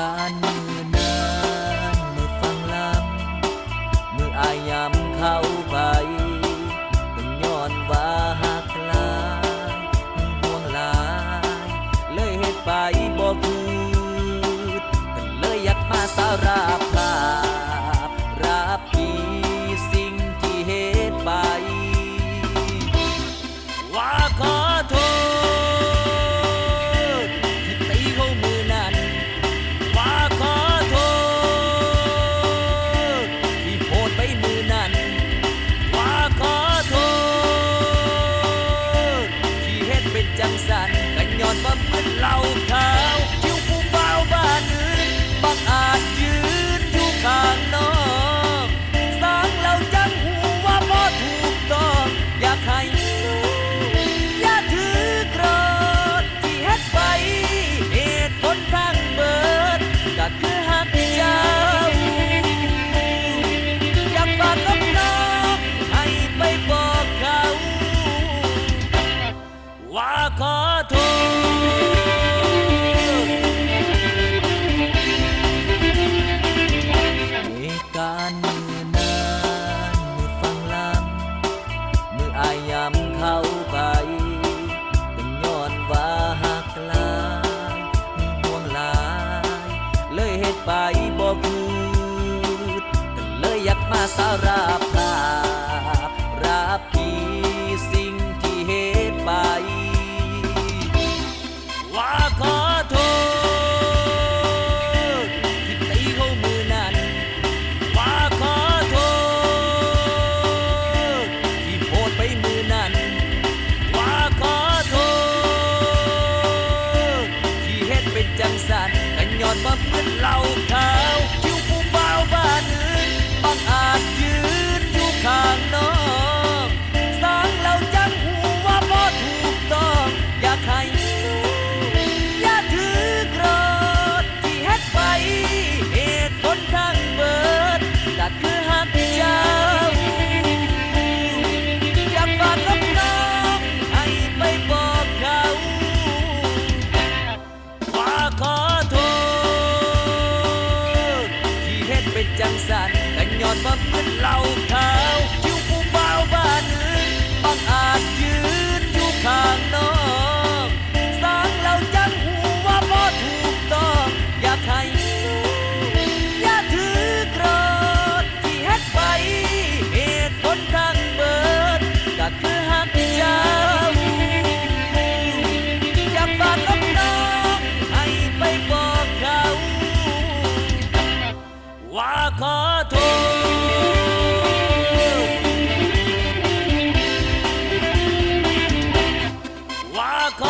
การมือนานมือฟังลำมืออายามเข้าไปเป็นย้อนว่าหักลายห่วงลาย เลยเหตุไปบอกคืนก็เลยอยากมาสารา Hat man den Lauf. บำบัดเหล่าขาวอยู่ผู้บ่าวบ้านอื่งบางอาจยืนอยู่ข้างน้อง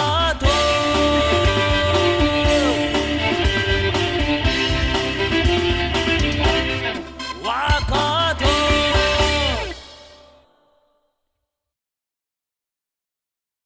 Thôi